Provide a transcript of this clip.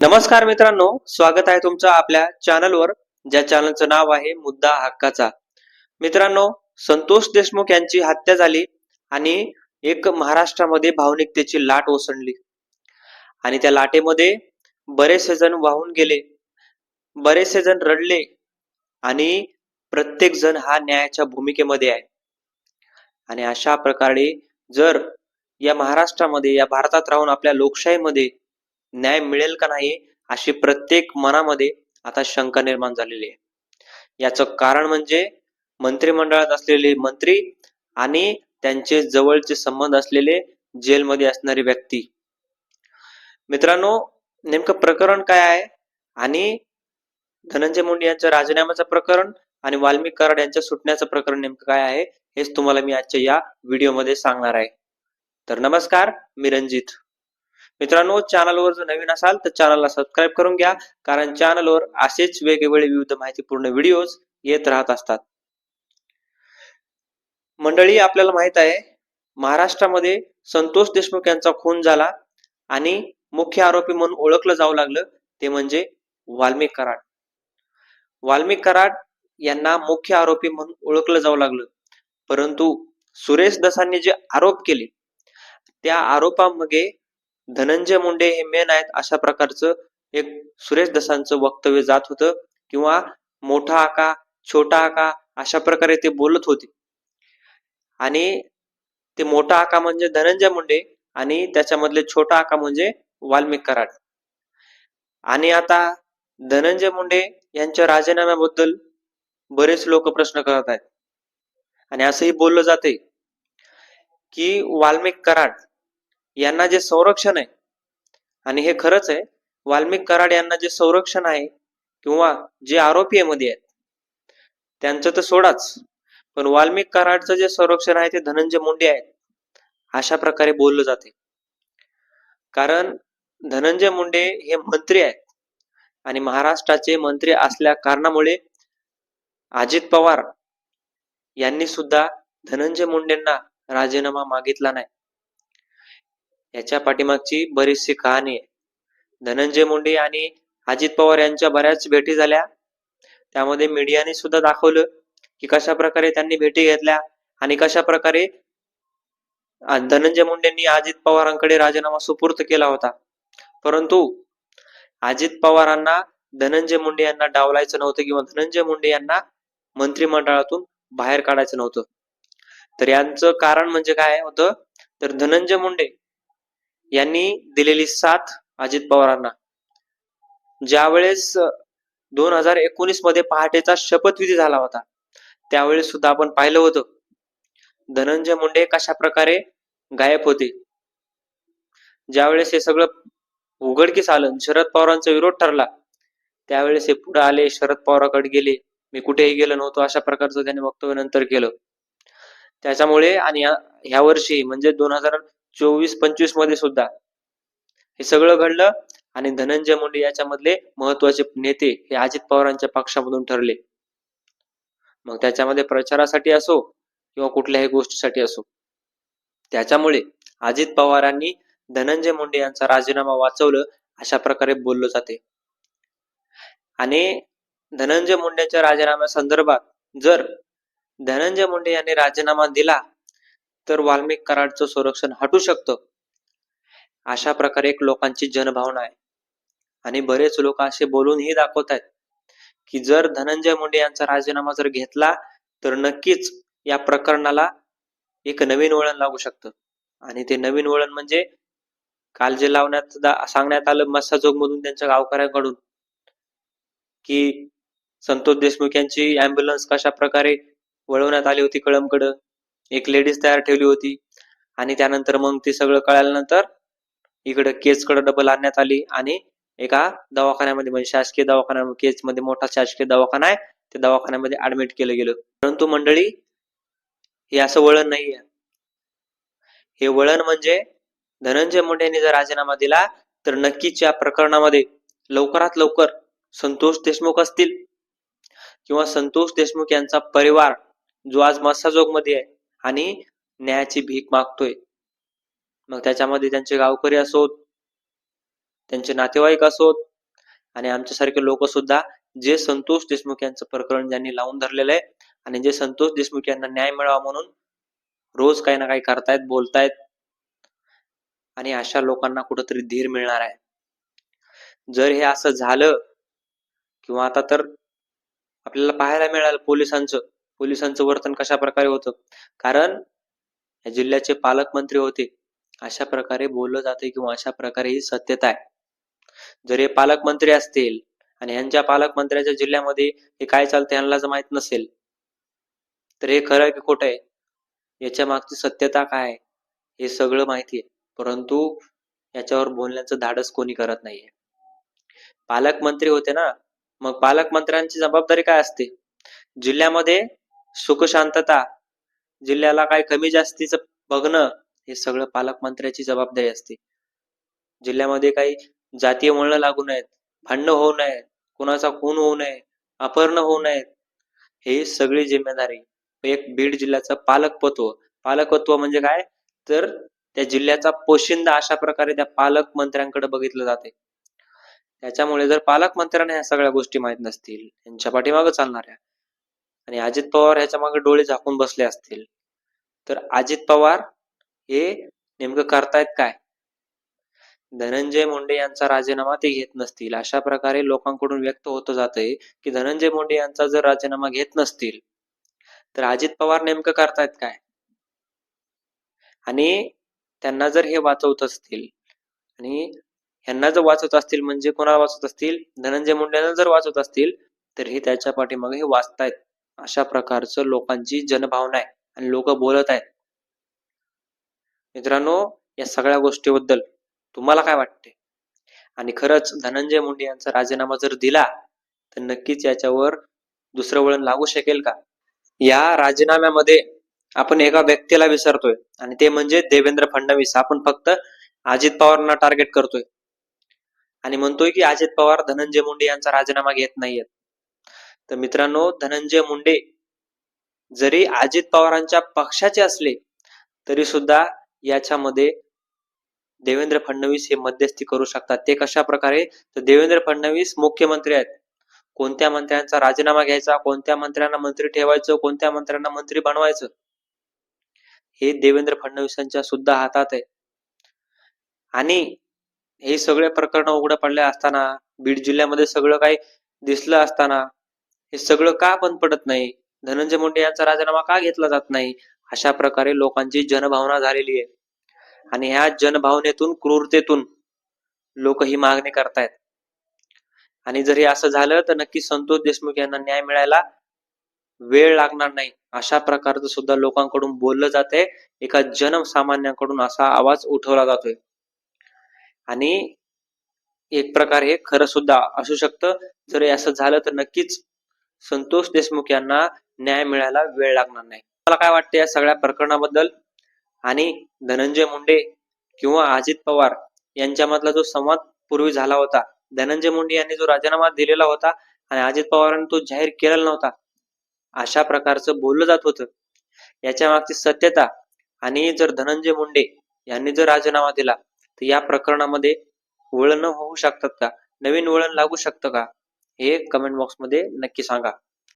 नमस्कार मित्रांनो स्वागत आहे तुमचं आपल्या चॅनलवर ज्या चॅनलचं नाव आहे मुद्दा हक्काचा. मित्रांनो संतोष देशमुख यांची हत्या झाली आणि एक महाराष्ट्रामध्ये भावनिकतेची लाट ओसंडली. आणि त्या लाटेमध्ये बरेचसे जण वाहून गेले बरेचसे जण रडले आणि प्रत्येक जण हा न्यायाच्या भूमिकेमध्ये आहे. आणि अशा प्रकारे जर या महाराष्ट्रामध्ये या भारतात राहून आपल्या लोकशाहीमध्ये न्याय मिळेल का नाही अशी प्रत्येक मनामध्ये आता शंका निर्माण झालेली आहे. याचं कारण म्हणजे मंत्रिमंडळात असलेले मंत्री आणि त्यांचे जवळचे संबंध असलेले जेलमध्ये असणारी व्यक्ती. मित्रांनो नेमकं प्रकरण काय आहे? आणि धनंजय मुंडे यांच्या राजीनाम्याचं प्रकरण आणि वाल्मिक कराड यांच्या सुटण्याचं प्रकरण नेमकं काय आहे हेच तुम्हाला मी आजच्या या व्हिडिओमध्ये सांगणार आहे. तर नमस्कार मी रंजित मित्रांनो चॅनलवर जर नवीन असाल तर चॅनलला सबस्क्राईब करून घ्या. कारण चॅनलवर असेच वेगवेगळे विविध माहितीपूर्ण व्हिडिओज येत राहत असतात. मंडळी आपल्याला माहीत आहे महाराष्ट्रामध्ये संतोष देशमुख यांचा खून झाला आणि मुख्य आरोपी म्हणून ओळखलं जाऊ लागलं ते म्हणजे वाल्मिक कराड. वाल्मिक कराड यांना मुख्य आरोपी म्हणून ओळखलं जाऊ लागलं. परंतु सुरेश दसांनी जे आरोप केले त्या आरोपामध्ये धनंजय मुंडे हे मेन आहेत. अशा प्रकारचं एक सुरेश दसांचं वक्तव्य जात होतं किंवा मोठा आका छोटा आका अशा प्रकारे ते बोलत होते. आणि ते मोठा आका म्हणजे धनंजय मुंडे आणि त्याच्यामधले छोटा आका म्हणजे वाल्मिक कराड. आणि आता धनंजय मुंडे यांच्या राजीनाम्याबद्दल बरेच लोक प्रश्न करत आहेत. आणि असंही बोललं जाते की वाल्मिक कराड यांना जे संरक्षण आहे. आणि हे खरंच आहे वाल्मिक कराड यांना जे संरक्षण आहे किंवा जे आरोपी मध्ये आहेत त्यांचं तर सोडाच. पण वाल्मिक कराडचं जे संरक्षण आहे ते धनंजय मुंडे आहेत अशा प्रकारे बोललं जाते. कारण धनंजय मुंडे हे मंत्री आहेत. आणि महाराष्ट्राचे मंत्री असल्या कारणामुळे अजित पवार यांनी सुद्धा धनंजय मुंडेंना राजीनामा मागितला नाही. याच्या पाठीमागची बरीचशी कहाणी आहे. धनंजय मुंडे आणि अजित पवार यांच्या बऱ्याच भेटी झाल्या. त्यामध्ये मीडियाने सुद्धा दाखवलं की कशा प्रकारे त्यांनी भेटी घेतल्या आणि कशा प्रकारे धनंजय मुंडेंनी अजित पवारांकडे राजीनामा सुपूर्त केला होता. परंतु अजित पवारांना धनंजय मुंडे यांना डावलायचं नव्हतं किंवा धनंजय मुंडे यांना मंत्रिमंडळातून बाहेर काढायचं नव्हतं. तर यांचं कारण म्हणजे काय होतं? तर धनंजय मुंडे यांनी दिलेली साथ अजित पवारांना. ज्यावेळेस दोन हजार एकोणीसमध्ये पहाटेचा शपथविधी झाला होता त्यावेळेस सुद्धा आपण पाहिलं होतं. धनंजय मुंडे कशा प्रकारे गायब होते. ज्यावेळेस हे सगळं उघडकीस आलं शरद पवारांचा विरोध ठरला त्यावेळेस हे पुढे आले शरद पवाराकडे गेले मी कुठेही गेलो नव्हतो अशा प्रकारचं त्यांनी वक्तव्य नंतर केलं. त्याच्यामुळे आणि ह्या वर्षी म्हणजे दोन हजार चोवीस पंचवीसमध्ये सुद्धा. हे सगळं घडलं आणि धनंजय मुंडे याच्यामधले महत्त्वाचे नेते हे अजित पवारांच्या पक्षामधून ठरले. मग त्याच्यामध्ये प्रचारासाठी असो किंवा कुठल्याही गोष्टीसाठी असो. त्याच्यामुळे अजित पवारांनी धनंजय मुंडे यांचा राजीनामा वाचवलं अशा प्रकारे बोललं जाते. आणि धनंजय मुंडेच्या राजीनाम्या संदर्भात जर धनंजय मुंडे यांनी राजीनामा दिला तर वाल्मिक कराडचं संरक्षण हटू शकतं. अशा प्रकारे एक लोकांची जनभावना आहे. आणि बरेच लोक असे बोलूनही दाखवत आहेत की जर धनंजय मुंडे यांचा राजीनामा जर घेतला तर नक्कीच या प्रकरणाला एक नवीन वळण लागू शकतं. आणि ते नवीन वळण म्हणजे काल जे लावण्यात सांगण्यात आलं मस्साजोग मधून त्यांच्या गावकऱ्यांकडून की संतोष देशमुख यांची अँब्युलन्स कशा प्रकारे वळवण्यात आली होती कळमकडं? एक लेडीज तयार ठेवली होती. आणि त्यानंतर मग ते सगळं कळल्यानंतर इकडे केसकडे डबल आणण्यात आली. आणि एका दवाखान्यामध्ये म्हणजे शासकीय दवाखान्या केस मध्ये मोठा शासकीय दवाखाना आहे. त्या दवाखान्यामध्ये ऍडमिट केलं गेलं. परंतु मंडळी हे असं वळण नाहीये. हे वळण म्हणजे धनंजय मुंडे यांनी जर राजीनामा दिला तर नक्कीच या प्रकरणामध्ये लवकरात लवकर संतोष देशमुख असतील. किंवा संतोष देशमुख यांचा परिवार जो आज मस्साजोगमध्ये आहे आणि न्यायाची भीक मागतोय. मग त्याच्यामध्ये त्यांचे गावकरी असोत त्यांचे नातेवाईक असोत आणि आमच्यासारखे लोक सुद्धा जे संतोष देशमुख यांचं प्रकरण ज्यांनी लावून धरलेलं आहे आणि जे संतोष देशमुख यांना न्याय मिळावा म्हणून रोज काही ना काही करतायत बोलतायत आणि अशा लोकांना कुठंतरी धीर मिळणार आहे. जर हे असं झालं किंवा आता तर आपल्याला पाहायला मिळालं पोलिसांचं पोलिसांचं वर्तन कशा प्रकारे होतं? कारण या जिल्ह्याचे पालकमंत्री होते. अशा प्रकारे बोललं जाते किंवा अशा प्रकारे ही सत्यता आहे. जर हे पालकमंत्री असतील आणि यांच्या पालकमंत्र्याच्या जिल्ह्यामध्ये हे काय चालतं यांना जर माहीत नसेल तर हे खरं आहे की खोटं आहे? याच्या मागची सत्यता काय आहे? हे सगळं माहिती आहे. परंतु याच्यावर बोलण्याचं धाडस कोणी करत नाहीये. पालकमंत्री होते ना मग पालकमंत्र्यांची जबाबदारी काय असते? जिल्ह्यामध्ये सुखशांतता जिल्ह्याला काय कमी जास्तीचं बघणं हे सगळं पालकमंत्र्याची जबाबदारी असते. जिल्ह्यामध्ये काही जातीय वळणं लागू नयेत भांडणं होऊ नये कुणाचा खून होऊ नये अपहरण होऊ नयेत हे सगळी जिम्मेदारी एक बीड जिल्ह्याचं पालकत्व पालकत्व म्हणजे काय? तर त्या जिल्ह्याचा पोशिंदा अशा प्रकारे त्या पालकमंत्र्यांकडे बघितलं जाते. त्याच्यामुळे जर पालकमंत्र्यांना ह्या सगळ्या गोष्टी माहीत नसतील यांच्या पाठीमागं चालणाऱ्या आणि अजित पवार ह्याच्या मागे डोळे झाकून बसले असतील. तर अजित पवार हे नेमकं करतायत काय? धनंजय मुंडे यांचा राजीनामा ते घेत नसतील. अशा प्रकारे लोकांकडून व्यक्त होत जातंय की धनंजय मुंडे यांचा जर राजीनामा घेत नसतील तर अजित पवार नेमकं करतायत काय? आणि त्यांना जर हे वाचवत असतील आणि ह्यांना जर वाचवत असतील म्हणजे कोणाला वाचवत असतील? धनंजय मुंडेंना जर वाचवत असतील तर हे त्याच्या पाठीमागे हे वाचतायत. अशा प्रकारचं लोकांची जनभावना आहे आणि लोक बोलत आहेत. मित्रांनो या सगळ्या गोष्टीबद्दल तुम्हाला काय वाटते? आणि खरंच धनंजय मुंडे यांचा राजीनामा जर दिला तर नक्कीच याच्यावर दुसरं वळण लागू शकेल का? या राजीनाम्यामध्ये आपण एका व्यक्तीला विसरतोय आणि ते म्हणजे देवेंद्र फडणवीस. आपण फक्त अजित पवारांना टार्गेट करतोय. आणि म्हणतोय की अजित पवार धनंजय मुंडे यांचा राजीनामा घेत नाहीयेत. तर मित्रांनो धनंजय मुंडे जरी अजित पवारांच्या पक्षाचे असले तरी सुद्धा याच्यामध्ये देवेंद्र फडणवीस हे मध्यस्थी करू शकतात. ते कशा प्रकारे? तर देवेंद्र फडणवीस मुख्यमंत्री आहेत. कोणत्या मंत्र्यांचा राजीनामा घ्यायचा? कोणत्या मंत्र्यांना मंत्री ठेवायचं? कोणत्या मंत्र्यांना मंत्री बनवायचं? हे देवेंद्र फडणवीसांच्या सुद्धा हातात आहे. आणि हे सगळे प्रकरण उघडं पडले असताना बीड जिल्ह्यामध्ये सगळं काही दिसलं असताना हे सगळं का बंद पडत नाही? धनंजय मुंडे यांचा राजीनामा का घेतला जात नाही? अशा प्रकारे लोकांची जनभावना झालेली आहे. आणि ह्या जनभावनेतून क्रूरतेतून लोक ही मागणी करतायत. आणि जरी असं झालं तर नक्की संतोष देशमुख यांना न्याय मिळायला वेळ लागणार नाही. अशा प्रकारचं सुद्धा लोकांकडून बोललं जाते एका जनसामान्यांकडून असा आवाज उठवला जातोय. आणि एक प्रकार हे खरं सुद्धा असू शकतं. जर असं झालं तर नक्कीच संतोष देशमुख यांना न्याय मिळायला वेळ लागणार नाही. मला काय वाटतं या सगळ्या प्रकरणाबद्दल? आणि धनंजय मुंडे किंवा अजित पवार यांच्यामधला जो संवाद पूर्वी झाला होता धनंजय मुंडे यांनी जो राजीनामा दिलेला होता आणि अजित पवारांनी तो जाहीर केलेला नव्हता अशा प्रकारचं बोललं जात होतं. याच्या मागची सत्यता आणि जर धनंजय मुंडे यांनी जर राजीनामा दिला तर या प्रकरणामध्ये वळण होऊ शकतात का? नवीन वळण लागू शकतं का? हे कमेंट बॉक्समध्ये नक्की सांगा.